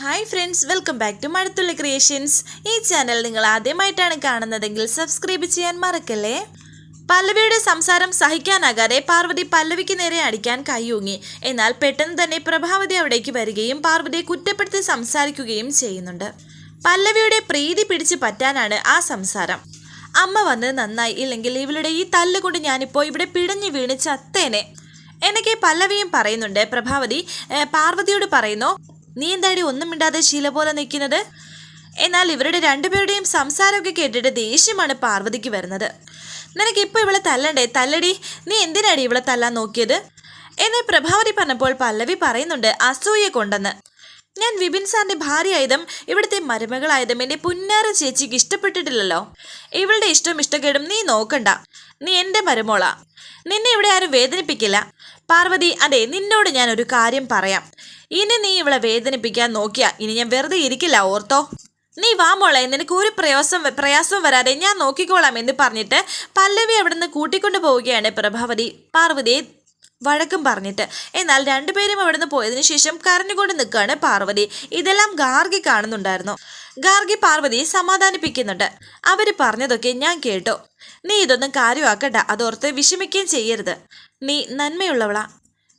Hi friends welcome back to Mazhathulli creations ഈ channel നിങ്ങൾ ആദ്യമായിട്ടാണ് കാണുന്നതെങ്കിൽ സബ്സ്ക്രൈബ് ചെയ്യാൻ മറക്കല്ലേ? പല്ലവിയുടെ സംസാരം സഹിക്കാനാകാതെ പാർവതി പല്ലവിക്ക് നേരെ അടിക്കാൻ കൈയൂങ്ങി എന്നാൽ പെട്ടെന്ന് തന്നെ പ്രഭാവതി അവിടേക്ക് വരികയും പാർവതിയെ കുറ്റപ്പെടുത്തി സംസാരിക്കുകയും ചെയ്യുന്നുണ്ട്. പല്ലവിയുടെ പ്രീതി പിടിച്ചു പറ്റാനാണ് ആ സംസാരം. അമ്മ വന്ന് നന്നായി ഇല്ലെങ്കിൽ ഇവളുടെ ഈ തല്ലുകൊണ്ട് ഞാനിപ്പോൾ ഇവിടെ പിടഞ്ഞു വീണ് ചത്തേനെ. എനിക്ക് പല്ലവിയും പറയുന്നുണ്ട്. പ്രഭാവതി പാർവതിയോട് പറയുന്നു നീ ഒന്നും മിണ്ടാതെ ശീല പോലെ നിൽക്കുന്നത്. എന്നാൽ ഇവരുടെ രണ്ടുപേരുടെയും സംസാരമൊക്കെ കേട്ടിട്ട് ദേഷ്യമാണ് പാർവതിക്ക് വരുന്നത്. നിനക്ക് ഇവളെ തല്ലണ്ടേ? തല്ലടി. നീ എന്തിനാടി ഇവളെ തല്ലാൻ നോക്കിയത്? എന്നെ പ്രഭാവതി പറഞ്ഞപ്പോൾ പല്ലവി പറയുന്നുണ്ട് അസൂയ കൊണ്ടെന്ന്. ഞാൻ വിപിൻ സാറിന്റെ ഭാര്യയായതും ഇവിടുത്തെ മരുമകളായതും എന്റെ പുന്നാര ചേച്ചിക്ക് ഇഷ്ടപ്പെട്ടിട്ടില്ലല്ലോ. ഇവളുടെ ഇഷ്ടം ഇഷ്ടക്കേടും നീ നോക്കണ്ട. നീ എന്റെ മരുമോളാ. നിന്നെ ഇവിടെ ആരും വേദനിപ്പിക്കില്ല. പാർവതി അതെ നിന്നോട് ഞാൻ ഒരു കാര്യം പറയാം. ഇനി നീ ഇവളെ വേദനിപ്പിക്കാൻ നോക്കിയാ ഇനി ഞാൻ വെറുതെ ഇരിക്കില്ല ഓർത്തോ? നീ വാ മോളെ നിനക്ക് ഒരു പ്രയാസം പ്രയാസം വരാതെ ഞാൻ നോക്കിക്കോളാം എന്ന് പറഞ്ഞിട്ട് പല്ലവി അവിടുന്ന് കൂട്ടിക്കൊണ്ടു പോവുകയാണ് പ്രഭാവതി. പാർവതിയെ വഴക്കും പറഞ്ഞിട്ട്. എന്നാൽ രണ്ടുപേരും അവിടുന്ന് പോയതിനു ശേഷം കരഞ്ഞുകൊണ്ട് നിൽക്കുകയാണ് പാർവതി. ഇതെല്ലാം ഗാർഗി കാണുന്നുണ്ടായിരുന്നു. ഗാർഗി പാർവതിയെ സമാധാനിപ്പിക്കുന്നുണ്ട്. അവർ പറഞ്ഞതൊക്കെ ഞാൻ കേട്ടു. നീ ഇതൊന്നും കാര്യമാക്കണ്ട അതോർത്ത് വിഷമിക്കുകയും ചെയ്യരുത്. നീ നന്മയുള്ളവളാ.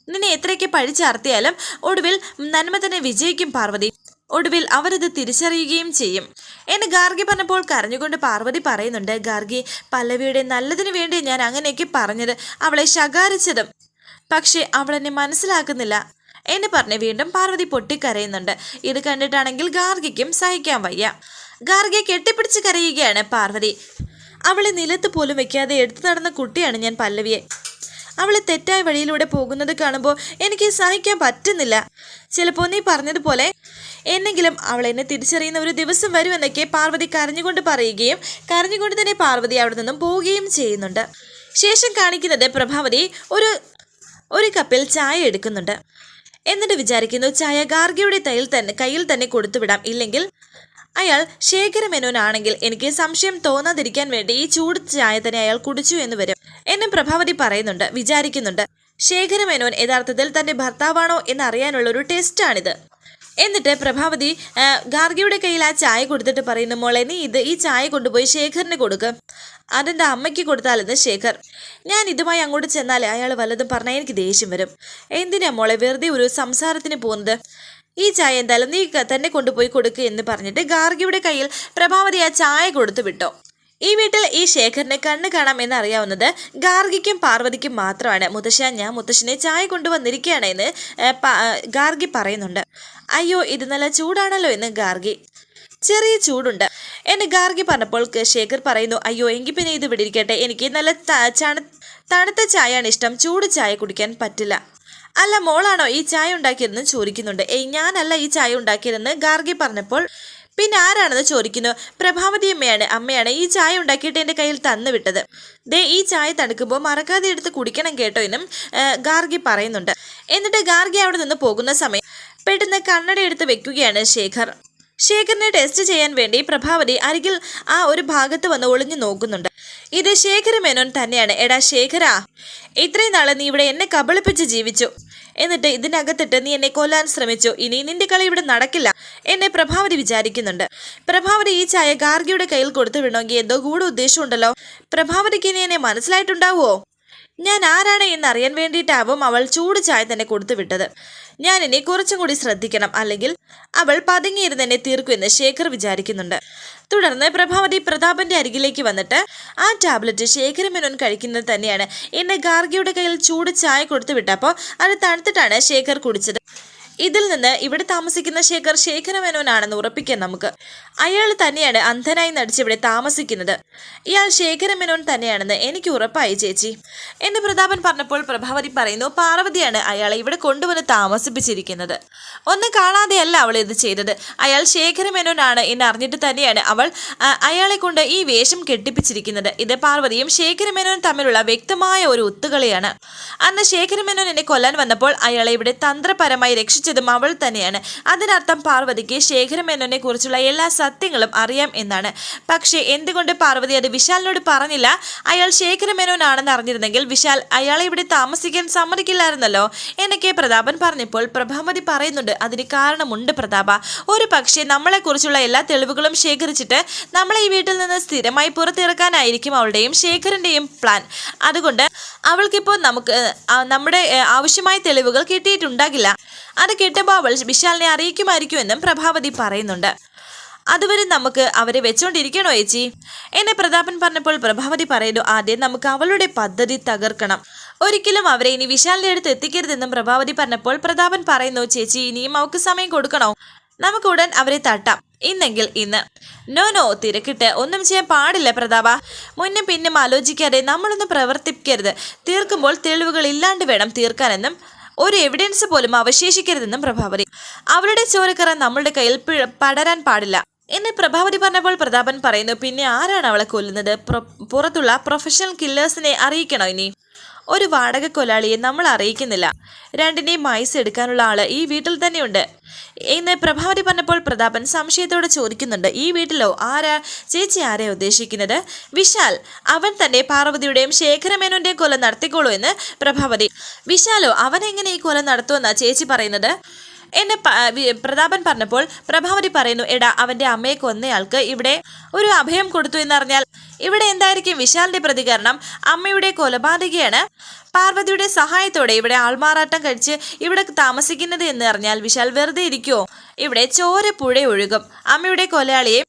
നിന്നെ എത്രയൊക്കെ പഴിച്ചാർത്തിയാലും ഒടുവിൽ നന്മ തന്നെ വിജയിക്കും പാർവതി. ഒടുവിൽ അവരത് തിരിച്ചറിയുകയും ചെയ്യും. എന്ന് ഗാർഗി പറഞ്ഞപ്പോൾ കരഞ്ഞുകൊണ്ട് പാർവതി പറയുന്നുണ്ട് ഗാർഗി പല്ലവിയുടെ നല്ലതിനു വേണ്ടി ഞാൻ അങ്ങനെയൊക്കെ പറഞ്ഞത് അവളെ ശകാരിച്ചതും. പക്ഷേ അവളെന്നെ മനസ്സിലാക്കുന്നില്ല. എന്ന് പറഞ്ഞ് വീണ്ടും പാർവതി പൊട്ടിക്കരയുന്നുണ്ട്. ഇത് കണ്ടിട്ടാണെങ്കിൽ ഗാർഗിക്കും സഹിക്കാൻ വയ്യ. ഗാർഗിയെ കെട്ടിപ്പിടിച്ച് കരയുകയാണ് പാർവതി. അവളെ നിലത്ത് പോലും വെക്കാതെ എടുത്തു നടന്ന കുട്ടിയാണ് ഞാൻ പല്ലവിയെ. അവളെ തെറ്റായ വഴിയിലൂടെ പോകുന്നത് കാണുമ്പോൾ എനിക്ക് സഹിക്കാൻ പറ്റുന്നില്ല. ചിലപ്പോൾ നീ പറഞ്ഞതുപോലെ എന്നെങ്കിലും അവൾ എന്നെ തിരിച്ചറിയുന്ന ഒരു ദിവസം വരുമെന്നൊക്കെ പാർവതി കരഞ്ഞുകൊണ്ട് പറയുകയും കരഞ്ഞുകൊണ്ട് തന്നെ പാർവതി അവിടെ നിന്നും പോവുകയും ചെയ്യുന്നുണ്ട്. ശേഷം കാണിക്കുന്നത് പ്രഭാവതി ഒരു ഒരു കപ്പിൽ ചായ എടുക്കുന്നുണ്ട്. എന്നിട്ട് വിചാരിക്കുന്നു ചായ ഗാർഗിയുടെ തയ്യിൽ തന്നെ കയ്യിൽ തന്നെ കൊടുത്തുവിടാം. ഇല്ലെങ്കിൽ അയാൾ ശേഖരമേനോനാണെങ്കിൽ എനിക്ക് സംശയം തോന്നാതിരിക്കാൻ വേണ്ടി ഈ ചൂട് ചായ തന്നെ അയാൾ കുടിച്ചു എന്ന് വരും. എന്നും പ്രഭാവതി പറയുന്നുണ്ട് വിചാരിക്കുന്നുണ്ട്. ശേഖരമേനോൻ യഥാർത്ഥത്തിൽ തന്റെ ഭർത്താവാണോ എന്ന് അറിയാനുള്ള ഒരു ടെസ്റ്റാണിത്. എന്നിട്ട് പ്രഭാവതി ഗാർഗിയുടെ കയ്യിൽ ആ ചായ കൊടുത്തിട്ട് പറയുന്നു മോളെ നീ ഇത് ഈ ചായ കൊണ്ടുപോയി ശേഖറിന് കൊടുക്ക്. അതെന്റെ അമ്മയ്ക്ക് കൊടുത്താലെന്ന് ശേഖർ? ഞാൻ ഇതുമായി അങ്ങോട്ട് ചെന്നാൽ അയാൾ വല്ലതും പറഞ്ഞാൽ എനിക്ക് ദേഷ്യം വരും. എന്തിനാ മോളെ വെറുതെ ഒരു സംസാരത്തിന് പോകുന്നത്? ഈ ചായ എന്തായാലും നീ തന്നെ കൊണ്ടുപോയി കൊടുക്കുക എന്ന് പറഞ്ഞിട്ട് ഗാർഗിയുടെ കയ്യിൽ പ്രഭാവതി ആ ചായ കൊടുത്തു വിട്ടോ. ഈ വീട്ടിൽ ഈ ശേഖറിനെ കണ്ണ് കാണാം എന്നറിയാവുന്നത് ഗാർഗിക്കും പാർവതിക്കും മാത്രമാണ്. മുത്തശ്ശ ഞാൻ മുത്തശ്ശനെ ചായ കൊണ്ടുവന്നിരിക്കുകയാണ് എന്ന് ഗാർഗി പറയുന്നുണ്ട്. അയ്യോ ഇത് നല്ല ചൂടാണല്ലോ എന്ന് ഗാർഗി. ചെറിയ ചൂടുണ്ട് എന്നെ ഗാർഗി പറഞ്ഞപ്പോൾ ശേഖർ പറയുന്നു അയ്യോ എങ്കിൽ പിന്നെ ഇത് വിടിരിക്കട്ടെ. എനിക്ക് നല്ല തണുത്ത ചായയാണ് ഇഷ്ടം. ചൂട് ചായ കുടിക്കാൻ പറ്റില്ല. അല്ല മോളാണോ ഈ ചായ ഉണ്ടാക്കിയതെന്ന് ചോദിക്കുന്നുണ്ട്. ഏയ് ഞാനല്ല ഈ ചായ ഉണ്ടാക്കിയതെന്ന് ഗാർഗി പറഞ്ഞപ്പോൾ പിന്നെ ആരാണെന്ന് ചോദിക്കുന്നു. പ്രഭാവതി അമ്മയാണ്. അമ്മയാണ് ഈ ചായ ഉണ്ടാക്കിയിട്ട് എന്റെ കയ്യിൽ തന്നു വിട്ടത്. ദേ ഈ ചായ തണുക്കുമ്പോൾ മറക്കാതെ എടുത്ത് കുടിക്കണം കേട്ടോ എന്നും ഗാർഗി പറയുന്നുണ്ട്. എന്നിട്ട് ഗാർഗി അവിടെ നിന്ന് പോകുന്ന സമയം പെട്ടെന്ന് കണ്ണട എടുത്ത് വെക്കുകയാണ് ശേഖർ. ശേഖറിനെ ടെസ്റ്റ് ചെയ്യാൻ വേണ്ടി പ്രഭാവതി അരികിൽ ആ ഒരു ഭാഗത്ത് വന്ന് ഒളിഞ്ഞു നോക്കുന്നുണ്ട്. ഇത് ശേഖര മേനോൻ തന്നെയാണ്. എടാ ശേഖരാ ഇത്രയും നാളെ നീ ഇവിടെ എന്നെ കബളിപ്പിച്ച് ജീവിച്ചു. എന്നിട്ട് ഇതിനകത്തിട്ട് നീ എന്നെ കൊല്ലാൻ ശ്രമിച്ചു. ഇനി നിന്റെ കളി ഇവിടെ നടക്കില്ല. എന്നെ പ്രഭാവതി വിചാരിക്കുന്നുണ്ട്. പ്രഭാവതി ഈ ചായ ഗാർഗിയുടെ കയ്യിൽ കൊടുത്തു വിടണമെങ്കിൽ എന്തോ കൂടെ ഉദ്ദേശമുണ്ടല്ലോ പ്രഭാവതിക്ക് ഇനി എന്നെ മനസ്സിലായിട്ടുണ്ടാവുമോ ഞാൻ ആരാണ് എന്നറിയാൻ വേണ്ടിയിട്ടാവും അവൾ ചൂട് ചായ തന്നെ കൊടുത്തു വിട്ടത്. ഞാൻ എന്നെ കുറച്ചും കൂടി ശ്രദ്ധിക്കണം. അല്ലെങ്കിൽ അവൾ പതുങ്ങിയിരുന്ന് എന്നെ തീർക്കുമെന്ന് ശേഖർ വിചാരിക്കുന്നുണ്ട്. തുടർന്ന് പ്രഭാവതി പ്രതാപന്റെ അരികിലേക്ക് വന്നിട്ട് ആ ടാബ്ലറ്റ് ശേഖര മേനോൻ കഴിക്കുന്നത് തന്നെയാണ്. എന്നെ ഗാർഗിയുടെ കയ്യിൽ ചൂട് ചായ കൊടുത്തു വിട്ടപ്പോൾ അത് തണുത്തിട്ടാണ് ശേഖർ കുടിച്ചത്. ഇതിൽ നിന്ന് ഇവിടെ താമസിക്കുന്ന ശേഖർ ശേഖര മേനോനാണെന്ന് ഉറപ്പിക്കാം നമുക്ക്. അയാൾ തന്നെയാണ് അന്ധനായി നടിച്ച് ഇവിടെ താമസിക്കുന്നത്. ഇയാൾ ശേഖര മേനോൻ തന്നെയാണെന്ന് എനിക്ക് ഉറപ്പായി ചേച്ചി. എന്ന് പ്രതാപൻ പറഞ്ഞപ്പോൾ പ്രഭാവതി പറയുന്നു പാർവതിയാണ് അയാളെ ഇവിടെ കൊണ്ടുവന്ന് താമസിപ്പിച്ചിരിക്കുന്നത്. ഒന്നും കാണാതെയല്ല അവൾ ഇത് ചെയ്തത്. അയാൾ ശേഖര മേനോനാണ് എന്ന് അറിഞ്ഞിട്ട് തന്നെയാണ് അവൾ അയാളെ കൊണ്ട് ഈ വേഷം കെട്ടിപ്പിച്ചിരിക്കുന്നത്. ഇത് പാർവതിയും ശേഖര മേനോനും തമ്മിലുള്ള വ്യക്തമായ ഒരു ഒത്തുകളിയാണ്. അന്ന് ശേഖര മേനോൻ എന്നെ കൊല്ലാൻ വന്നപ്പോൾ അയാളെ ഇവിടെ തന്ത്രപരമായി രക്ഷിച്ച രക്ഷിച്ചതും അവൾ തന്നെയാണ്. അതിനർത്ഥം പാർവതിക്ക് ശേഖരമേനോനെ കുറിച്ചുള്ള എല്ലാ സത്യങ്ങളും അറിയാം എന്നാണ്. പക്ഷേ എന്തുകൊണ്ട് പാർവതി അത് വിശാലിനോട് പറഞ്ഞില്ല? അയാൾ ശേഖരമേനോനാണെന്ന് അറിഞ്ഞിരുന്നെങ്കിൽ വിശാൽ അയാളെ ഇവിടെ താമസിക്കാൻ സമ്മതിക്കില്ലായിരുന്നല്ലോ എന്നൊക്കെ പ്രതാപൻ പറഞ്ഞപ്പോൾ പ്രഭാമതി പറയുന്നുണ്ട്. അതിന് കാരണമുണ്ട് പ്രതാപ. ഒരു പക്ഷേ നമ്മളെക്കുറിച്ചുള്ള എല്ലാ തെളിവുകളും ശേഖരിച്ചിട്ട് നമ്മളെ ഈ വീട്ടിൽ നിന്ന് സ്ഥിരമായി പുറത്തിറക്കാനായിരിക്കും അവളുടെയും ശേഖരന്റെയും പ്ലാൻ. അതുകൊണ്ട് അവൾക്കിപ്പോൾ നമുക്ക് നമ്മുടെ ആവശ്യമായ തെളിവുകൾ കിട്ടിയിട്ടുണ്ടാകില്ല. അത് കിട്ടുമ്പോൾ ബാബൾ വിശാലിനെ അറിയിക്കുമായിരിക്കുമെന്നും പ്രഭാവതി പറയുന്നുണ്ട്. അതുവരെ നമുക്ക് അവരെ വെച്ചോണ്ടിരിക്കണോ ഏച്ചി? എന്നെ പ്രതാപൻ പറഞ്ഞപ്പോൾ പ്രഭാവതി പറയുന്നു ആദ്യം നമുക്ക് അവളുടെ പദ്ധതി തകർക്കണം. ഒരിക്കലും അവരെ ഇനി വിശാലിന്റെ അടുത്ത് എത്തിക്കരുതെന്നും പ്രഭാവതി പറഞ്ഞപ്പോൾ പ്രതാപൻ പറയുന്നു ചേച്ചി ഇനിയും അവൾക്ക് സമയം കൊടുക്കണോ? നമുക്ക് ഉടൻ അവരെ തട്ടാം. ഇന്നെങ്കിൽ ഇന്ന്. നോ നോ തിരക്കിട്ട് ഒന്നും ചെയ്യാൻ പാടില്ല പ്രതാപ. മുന്നും പിന്നും ആലോചിക്കാതെ നമ്മളൊന്നും പ്രവർത്തിക്കരുത്. തീർക്കുമ്പോൾ തെളിവുകൾ ഇല്ലാണ്ട് വേണം തീർക്കാനെന്നും ഒരു എവിഡൻസ് പോലും അവശേഷിക്കരുതെന്നും പ്രഭാവതി. അവളുടെ ചോരക്കറ നമ്മളുടെ കയ്യിൽ പടരാൻ പാടില്ല. എന്നെ പ്രഭാവതി പറഞ്ഞപ്പോൾ പ്രതാപൻ പറയുന്നു പിന്നെ ആരാണ് അവളെ കൊല്ലുന്നത്? പുറത്തുള്ള പ്രൊഫഷണൽ കില്ലേഴ്സിനെ അറിയിക്കണോ ഇനി? ഒരു വാടക കൊലാളിയെ നമ്മൾ അറിയിക്കുന്നില്ല. രണ്ടിനെയും മൈസ് എടുക്കാനുള്ള ആൾ ഈ വീട്ടിൽ തന്നെയുണ്ട്. ഇന്ന് പ്രഭാവതി പറഞ്ഞപ്പോൾ പ്രതാപൻ സംശയത്തോടെ ചോദിക്കുന്നുണ്ട് ഈ വീട്ടിലോ? ആരാ? ചേച്ചി ആരെ ഉദ്ദേശിക്കുന്നത്? വിശാൽ അവൻ തന്നെ പാർവതിയുടെയും ശേഖരമേനോന്റെയും കൊല നടത്തിക്കോളൂ എന്ന് പ്രഭാവതി. വിശാലോ അവൻ എങ്ങനെ ഈ കൊല നടത്തുമെന്നാ ചേച്ചി പറയുന്നത്? എന്നെ പ്രതാപൻ പറഞ്ഞപ്പോൾ പ്രഭാവതി പറയുന്നു എടാ അവന്റെ അമ്മയെ കൊന്നയാൾക്ക് ഇവിടെ ഒരു അഭയം കൊടുത്തു എന്നറിഞ്ഞാൽ ഇവിടെ എന്തായിരിക്കും വിശാലിന്റെ പ്രതികരണം? അമ്മയുടെ കൊലപാതകയാണ് പാർവതിയുടെ സഹായത്തോടെ ഇവിടെ ആൾമാറാട്ടം കഴിച്ച് ഇവിടെ താമസിക്കുന്നത് എന്ന് അറിഞ്ഞാൽ വിശാൽ വെറുതെ ഇരിക്കുമോ ഇവിടെ ചോര പുഴ ഒഴുകും. അമ്മയുടെ കൊലയാളിയെ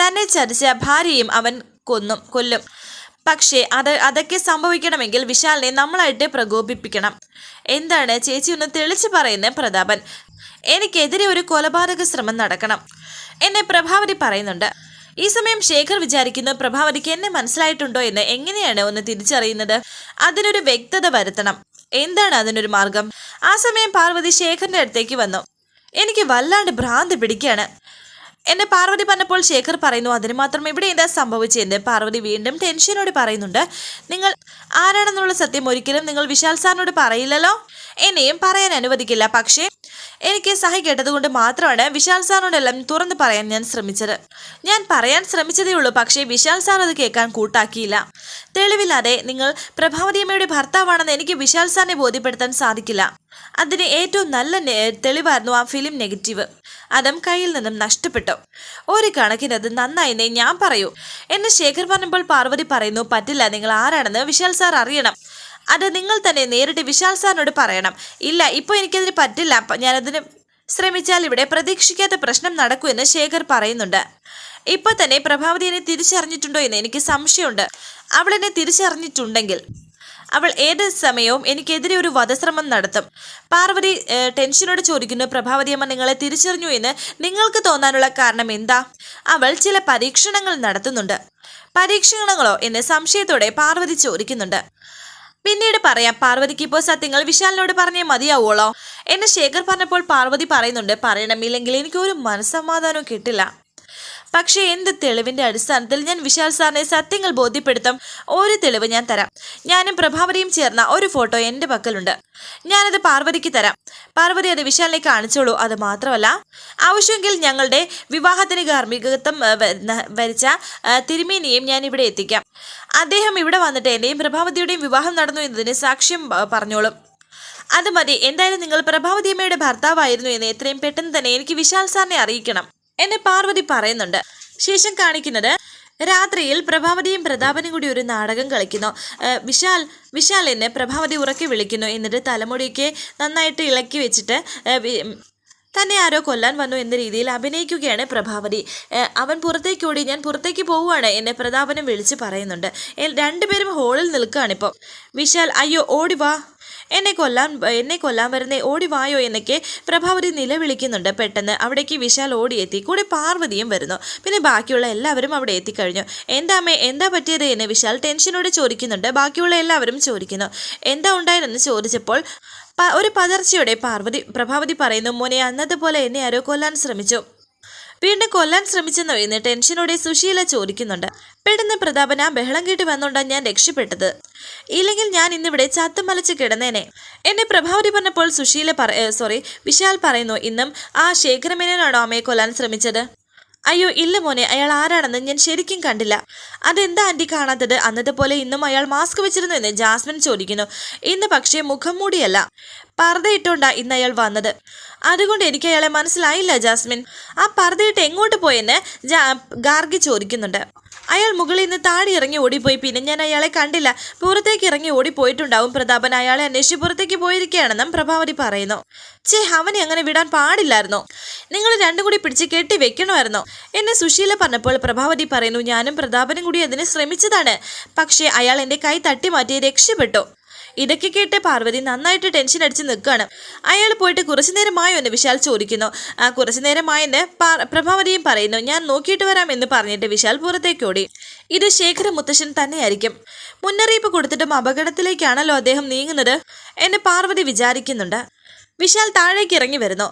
തന്നെ ചതിച്ച ഭാര്യയും അവൻ കൊന്നും കൊല്ലും. പക്ഷേ അത് അതൊക്കെ സംഭവിക്കണമെങ്കിൽ വിശാലിനെ നമ്മളായിട്ട് പ്രകോപിപ്പിക്കണം. എന്താണ് ചേച്ചി ഒന്ന് തെളിച്ചു പറയുന്നത് പ്രതാപൻ? എനിക്കെതിരെ ഒരു കൊലപാതക ശ്രമം നടക്കണം. എന്നെ പ്രഭാവതി പറയുന്നുണ്ട്. ഈ സമയം ശേഖർ വിചാരിക്കുന്നു പ്രഭാവതിക്ക് എന്നെ മനസ്സിലായിട്ടുണ്ടോ എന്ന് എങ്ങനെയാണ് ഒന്ന് തിരിച്ചറിയുന്നത്? അതിനൊരു വ്യക്തത വരുത്തണം. എന്താണ് അതിനൊരു മാർഗം? ആ സമയം പാർവതി ശേഖറിന്റെ അടുത്തേക്ക് വന്നു. എനിക്ക് വല്ലാണ്ട് ഭ്രാന്ത് പിടിക്കുകയാണ് എന്നെ പാർവതി പറഞ്ഞപ്പോൾ ശേഖർ പറയുന്നു അതിന് മാത്രം ഇവിടെ എന്താ സംഭവിച്ചതെന്ന്? പാർവതി വീണ്ടും ടെൻഷനോട് പറയുന്നുണ്ട് നിങ്ങൾ ആരാണെന്നുള്ള സത്യം ഒരിക്കലും നിങ്ങൾ വിശാൽ സാറിനോട് പറയില്ലല്ലോ? എന്നെയും പറയാൻ അനുവദിക്കില്ല. പക്ഷേ എനിക്ക് സഹി കേട്ടതുകൊണ്ട് മാത്രമാണ് വിശാൽ സാറിനോടെല്ലാം തുറന്നു പറയാൻ ഞാൻ ശ്രമിച്ചത്. ഞാൻ പറയാൻ ശ്രമിച്ചതേ ഉള്ളൂ പക്ഷേ വിശാൽ സാർ അത് കേൾക്കാൻ കൂട്ടാക്കിയില്ല. തെളിവില്ലാതെ നിങ്ങൾ പ്രഭാവതിയമ്മയുടെ ഭർത്താവാണെന്ന് എനിക്ക് വിശാൽ സാറിനെ ബോധ്യപ്പെടുത്താൻ സാധിക്കില്ല. അതിന് ഏറ്റവും നല്ല തെളിവായിരുന്നു ആ ഫിലിം നെഗറ്റീവ്. അതും കയ്യിൽ നിന്നും നഷ്ടപ്പെട്ടു. ഒരു കണക്കിന് അത് നന്നായിന്നേ ഞാൻ പറയൂ. എന്നെ ശേഖർ പറഞ്ഞപ്പോൾ പാർവതി പറയുന്നു പറ്റില്ല നിങ്ങൾ ആരാണെന്ന് വിശാൽ സാർ അറിയണം. അത് നിങ്ങൾ തന്നെ നേരിട്ട് വിശാൽ സാറിനോട് പറയണം. ഇല്ല ഇപ്പോൾ എനിക്കതിന് പറ്റില്ല. ഞാനതിന് ശ്രമിച്ചാൽ ഇവിടെ പ്രതീക്ഷിക്കാത്ത പ്രശ്നം നടക്കുമെന്ന് ശേഖർ പറയുന്നുണ്ട്. ഇപ്പോൾ തന്നെ പ്രഭാവതി എന്നെ തിരിച്ചറിഞ്ഞിട്ടുണ്ടോ എന്ന് എനിക്ക് സംശയമുണ്ട്. അവൾ എന്നെ തിരിച്ചറിഞ്ഞിട്ടുണ്ടെങ്കിൽ അവൾ ഏത് സമയവും എനിക്കെതിരെ ഒരു വധശ്രമം നടത്തും. പാർവതി ടെൻഷനോട് ചോദിക്കുന്നു പ്രഭാവതിയമ്മ നിങ്ങളെ തിരിച്ചറിഞ്ഞു എന്ന് നിങ്ങൾക്ക് തോന്നാനുള്ള കാരണം എന്താ? അവൾ ചില പരീക്ഷണങ്ങൾ നടത്തുന്നുണ്ട്. പരീക്ഷണങ്ങളോ എന്ന് സംശയത്തോടെ പാർവതി ചോദിക്കുന്നുണ്ട്. പിന്നീട് പറയാം പാർവതിക്ക് ഇപ്പോൾ സത്യങ്ങൾ വിശാലിനോട് പറഞ്ഞേ മതിയാവുള്ളോ. എന്നെ ശേഖർ പറഞ്ഞപ്പോൾ പാർവതി പറയുന്നുണ്ട് പറയണമില്ലെങ്കിൽ എനിക്ക് ഒരു മനസ്സമാധാനവും കിട്ടില്ല. പക്ഷേ എന്ത് തെളിവിന്റെ അടിസ്ഥാനത്തിൽ ഞാൻ വിശാൽ സാറിനെ സത്യങ്ങൾ ബോധ്യപ്പെടുത്തും? ഒരു തെളിവ് ഞാൻ തരാം. ഞാനും പ്രഭാവതിയും ചേർന്ന ഒരു ഫോട്ടോ എന്റെ പക്കലുണ്ട്. ഞാനത് പാർവതിക്ക് തരാം. പാർവതി അത് വിശാലിനെ കാണിച്ചോളൂ. അത് മാത്രമല്ല ആവശ്യമെങ്കിൽ ഞങ്ങളുടെ വിവാഹത്തിന് ഗാർമികത്വം വരിച്ച തിരുമേനിയെയും ഞാൻ ഇവിടെ എത്തിക്കാം. അദ്ദേഹം ഇവിടെ വന്നിട്ട് എന്റെയും പ്രഭാവതിയുടെയും വിവാഹം നടന്നു എന്നതിന് സാക്ഷ്യം പറഞ്ഞോളും. അത് മതി. എന്തായാലും നിങ്ങൾ പ്രഭാവതിയമ്മയുടെ ഭർത്താവായിരുന്നു എന്ന് എത്രയും പെട്ടെന്ന് തന്നെ എനിക്ക് വിശാൽ സാറിനെ അറിയിക്കണം. എന്നെ പാർവതി പറയുന്നുണ്ട്. ശേഷം കാണിക്കുന്നത് രാത്രിയിൽ പ്രഭാവതിയും പ്രതാപനും കൂടി ഒരു നാടകം കളിക്കുന്നു. വിശാൽ വിശാൽ എന്നെ പ്രഭാവതി ഉറക്കി വിളിക്കുന്നു. എന്നിട്ട് തലമുടിയൊക്കെ നന്നായിട്ട് ഇളക്കി വെച്ചിട്ട് തന്നെ ആരോ കൊല്ലാൻ വന്നു എന്ന രീതിയിൽ അഭിനയിക്കുകയാണ് പ്രഭാവതി. അവൻ പുറത്തേക്ക് ഓടി ഞാൻ പുറത്തേക്ക് പോവുകയാണ് എന്നെ പ്രതാപനും വിളിച്ച് പറയുന്നുണ്ട്. രണ്ടുപേരും ഹോളിൽ നിൽക്കുകയാണിപ്പോൾ വിശാൽ അയ്യോ ഓടി വാ. എന്നെ കൊല്ലാൻ എന്നെ കൊല്ലാൻ വരുന്നേ ഓടി വായോ എന്നൊക്കെ പ്രഭാവതി നിലവിളിക്കുന്നുണ്ട്. പെട്ടെന്ന് അവിടേക്ക് വിശാൽ ഓടിയെത്തി. കൂടെ പാർവതിയും വരുന്നു. പിന്നെ ബാക്കിയുള്ള എല്ലാവരും അവിടെ എത്തിക്കഴിഞ്ഞു. എന്താമേ എന്താ പറ്റിയത്? എന്ന് വിശാൽ ടെൻഷനോടെ ചോദിക്കുന്നുണ്ട്. ബാക്കിയുള്ള എല്ലാവരും ചോദിക്കുന്നു. എന്താ ഉണ്ടായതെന്ന്? ചോദിച്ചപ്പോൾ ഒരു പതർച്ചയോടെ പാർവതി പ്രഭാവതി പറയുന്നു മോനെ അന്നതുപോലെ എന്നെ ആരോ കൊല്ലാൻ ശ്രമിച്ചു. വീണ്ടും കൊല്ലാൻ ശ്രമിച്ചെന്നോ എന്ന് ടെൻഷനോടെ സുശീല ചോദിക്കുന്നുണ്ട്. പെട്ടെന്ന് പ്രതാപന ബഹളം കേട്ട് വന്നുകൊണ്ടാണ് ഞാൻ രക്ഷപ്പെട്ടത്. ഇല്ലെങ്കിൽ ഞാൻ ഇന്നിവിടെ ചത്തുമലച്ച് കിടന്നേനെ. എന്നെ പ്രഭാവതി പറഞ്ഞപ്പോൾ സുശീല പറ സോറി വിശാൽ പറയുന്നു ഇന്നും ആ ശേഖരമേനോടോ അമ്മയെ കൊല്ലാൻ ശ്രമിച്ചത്? അയ്യോ ഇല്ല മോനെ അയാൾ ആരാണെന്ന് ഞാൻ ശരിക്കും കണ്ടില്ല. അതെന്താ ആന്റി കാണാത്തത്? അന്നത്തെ പോലെ ഇന്നും അയാൾ മാസ്ക് വെച്ചിരുന്നു എന്ന് ജാസ്മിൻ ചോദിക്കുന്നു. ഇന്ന് പക്ഷേ മുഖം മൂടിയല്ല. പർദ്ദയിട്ടുണ്ടാ ഇന്ന് അയാൾ വന്നത്. അതുകൊണ്ട് എനിക്ക് അയാളെ മനസ്സിലായില്ല ജാസ്മിൻ. ആ പർദ്ദയിട്ട് എങ്ങോട്ട് പോയെന്ന് ഗാർഗി ചോദിക്കുന്നുണ്ട്. അയാൾ മുകളിൽ നിന്ന് താഴെ ഇറങ്ങി ഓടിപ്പോയി. പിന്നെ ഞാൻ അയാളെ കണ്ടില്ല. പുറത്തേക്ക് ഇറങ്ങി ഓടിപ്പോയിട്ടുണ്ടാവും. പ്രതാപൻ അയാളെ അന്വേഷിച്ച് പുറത്തേക്ക് പോയിരിക്കുകയാണെന്നും പ്രഭാവതി പറയുന്നു. ചേ അവനെ അങ്ങനെ വിടാൻ പാടില്ലായിരുന്നോ? നിങ്ങൾ രണ്ടും കൂടി പിടിച്ച് കെട്ടി വെക്കണമായിരുന്നോ? എന്നെ സുശീല പറഞ്ഞപ്പോൾ പ്രഭാവതി പറയുന്നു ഞാനും പ്രതാപനും കൂടി അതിന് ശ്രമിച്ചതാണ്. പക്ഷേ അയാൾ എന്റെ കൈ തട്ടി മാറ്റി രക്ഷപ്പെട്ടു. ഇതൊക്കെ കേട്ട് പാർവതി നന്നായിട്ട് ടെൻഷൻ അടിച്ച് നിൽക്കുകയാണ്. അയാൾ പോയിട്ട് കുറച്ചു നേരമായോ എന്ന് വിശാൽ ചോദിക്കുന്നു. ആ കുറച്ചു നേരമായെന്ന് പ്രഭാവതിയും പറയുന്നു ഞാൻ നോക്കിയിട്ട് വരാം എന്ന് പറഞ്ഞിട്ട് വിശാൽ പുറത്തേക്ക് ഓടി. ഇത് ശേഖര മുത്തശ്ശൻ തന്നെയായിരിക്കും. മുന്നറിയിപ്പ് കൊടുത്തിട്ടും അപകടത്തിലേക്കാണല്ലോ അദ്ദേഹം നീങ്ങുന്നത് എന്ന് പാർവതി വിചാരിക്കുന്നുണ്ട്. വിശാൽ താഴേക്ക് ഇറങ്ങി വരുന്നു.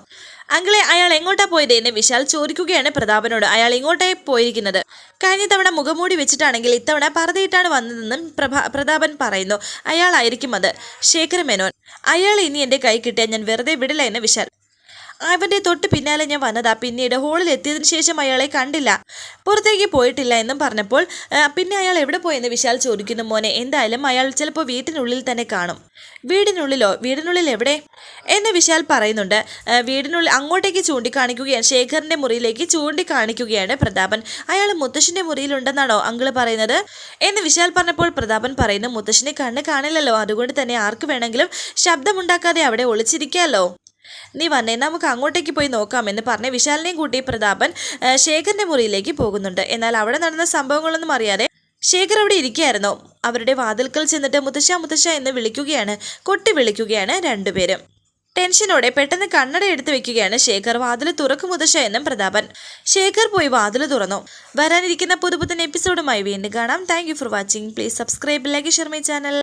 അങ്കിളെ അയാൾ എങ്ങോട്ടാ പോയത് എന്ന് വിശാൽ ചോദിക്കുകയാണ് പ്രതാപനോട്. അയാൾ ഇങ്ങോട്ടേ പോയിരിക്കുന്നത്. കഴിഞ്ഞ തവണ മുഖംമൂടി വെച്ചിട്ടാണെങ്കിൽ ഇത്തവണ പറതിയിട്ടാണ് വന്നതെന്നും പ്രഭാ പ്രതാപൻ പറയുന്നു. അയാളായിരിക്കും അത്. ശേഖര മേനോൻ അയാൾ ഇനി എന്റെ കൈ കിട്ടിയാൽ ഞാൻ വെറുതെ വിടില്ല എന്ന് വിശാൽ അവന്റെ തൊട്ട് പിന്നാലെ ഞാൻ വന്നതാ. പിന്നീട് ഹോളിൽ എത്തിയതിനു ശേഷം അയാളെ കണ്ടില്ല. പുറത്തേക്ക് പോയിട്ടില്ല എന്നും പറഞ്ഞപ്പോൾ പിന്നെ അയാൾ എവിടെ പോയെന്ന് വിശാൽ ചോദിക്കുന്നു മോനെ എന്തായാലും അയാൾ ചിലപ്പോൾ വീട്ടിനുള്ളിൽ തന്നെ കാണും. വീടിനുള്ളിലോ? വീടിനുള്ളിൽ എവിടെ? എന്ന് വിശാൽ പറയുന്നുണ്ട്. വീടിനുള്ളിൽ അങ്ങോട്ടേക്ക് ചൂണ്ടിക്കാണിക്കുകയാണ്. ശേഖറിന്റെ മുറിയിലേക്ക് ചൂണ്ടിക്കാണിക്കുകയാണ് പ്രതാപൻ. അയാൾ മുത്തശ്ശിന്റെ മുറിയിലുണ്ടെന്നാണോ അങ്കിൾ പറയുന്നത്? എന്ന് വിശാൽ പറഞ്ഞപ്പോൾ പ്രതാപൻ പറയുന്നു മുത്തശ്ശിനെ കണ്ണ് കാണില്ലല്ലോ. അതുകൊണ്ട് തന്നെ ആർക്ക് വേണമെങ്കിലും ശബ്ദമുണ്ടാക്കാതെ അവിടെ ഒളിച്ചിരിക്കാമല്ലോ നീ വന്നേ നമുക്ക് അങ്ങോട്ടേക്ക് പോയി നോക്കാമെന്ന് പറഞ്ഞ് വിശാലിനെയും കൂട്ടി പ്രതാപൻ ശേഖറിന്റെ മുറിയിലേക്ക് പോകുന്നുണ്ട്. എന്നാൽ അവിടെ നടന്ന സംഭവങ്ങളൊന്നും അറിയാതെ ശേഖർ അവിടെ ഇരിക്കുകയായിരുന്നു. അവരുടെ വാതിൽക്കൽ ചെന്നിട്ട് മുത്തശ്ശ മുത്തശ്ശ എന്ന് വിളിക്കുകയാണ് കൊട്ടി വിളിക്കുകയാണ് രണ്ടുപേരും. ടെൻഷനോടെ പെട്ടെന്ന് കണ്ണട എടുത്തു വെക്കുകയാണ് ശേഖർ. വാതിൽ തുറക്കു മുതശ എന്നും പ്രതാപൻ. ശേഖർ പോയി വാതിൽ തുറന്നു. വരാനിരിക്കുന്ന പുതുപുത്തൻ എപ്പിസോഡുമായി വീണ്ടും കാണാം. Thank for watching please subscribe like share my channel